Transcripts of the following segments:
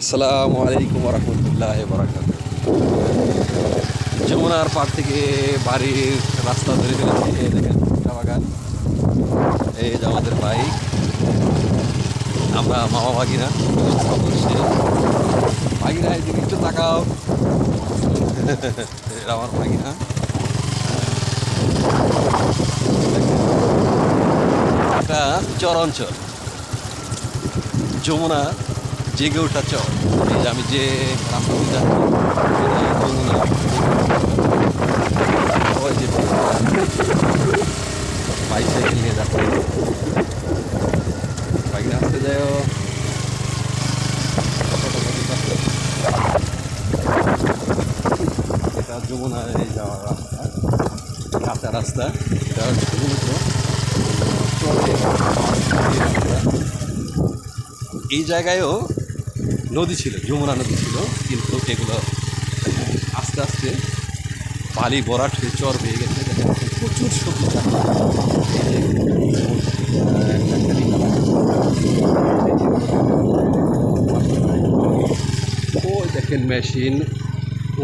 আসসালামু আলাইকুম রহমতুল্লাহ বরাকাত যমুনার পার থেকে বাড়ির রাস্তা ধরে ফেলেছি, এই দেখেন বাগান। এই যে আমাদের বাইক আমরা মামা করছি ভাগিনা, এদিকে একটু তাকাও। আমার ভাগিনা। এটা চর অঞ্চল। যমুনা জেগে ওঠা চর। এই যে আমি যে দিয়ে যাচ্ছি বাইক আসতে যাও এটা যমুনার যাওয়ার রাস্তা কাঁচা রাস্তা এটা এই জায়গায়ও নদী ছিল, যমুনা নদী ছিল, কিন্তু এগুলো আস্তে আস্তে বালি ভরাট হয়ে চর হয়ে গেছে। দেখেন প্রচুর সবজি ওই দেখেন মেশিন,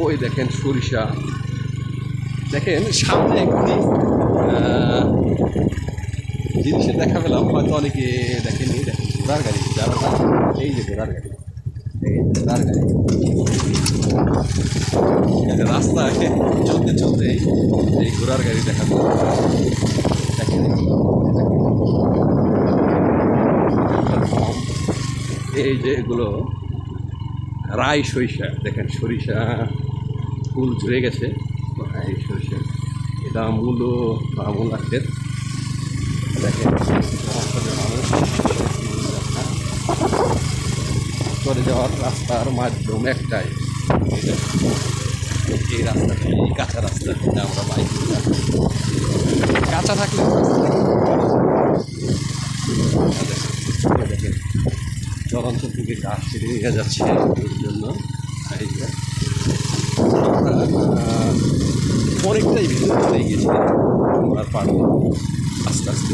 ওই দেখেন সরিষা। দেখেন সামনে একটি জিনিসের দেখা পেলাম, হয়তো অনেকে দেখেননি, দেখেন ঘোড়ার গাড়ি, যারা এই যে ঘোড়ার গাড়ি। রাস্তায় চলতে চলতে এই ঘোড়ার গাড়ি দেখা এই যে এগুলো রাই সরিষা, দেখেন সরিষা ফুল ঝরে গেছে। এই সরিষা। এটা মূল মূল ক্ষেত দেখেন মানুষ যাওয়ার রাস্তার মাধ্যম একটাই। এই রাস্তাটা, এই কাঁচা রাস্তা আমরা বাইক কাঁচা থাকলে দেখেন চরাঞ্চল থেকে গাছ কেটে নিয়ে যাচ্ছে এর জন্য। আমরা অনেকটাই ভিতরে চলে গিয়েছি আমরা পারব আস্তে আস্তে।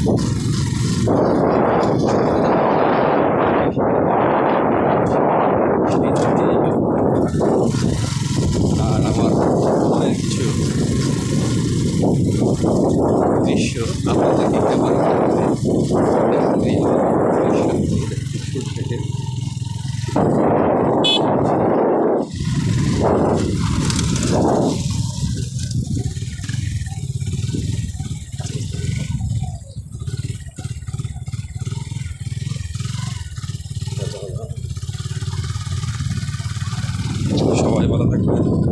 দৃশ্য দৃশ্য থেকে সবাই ভালো থাকবেন।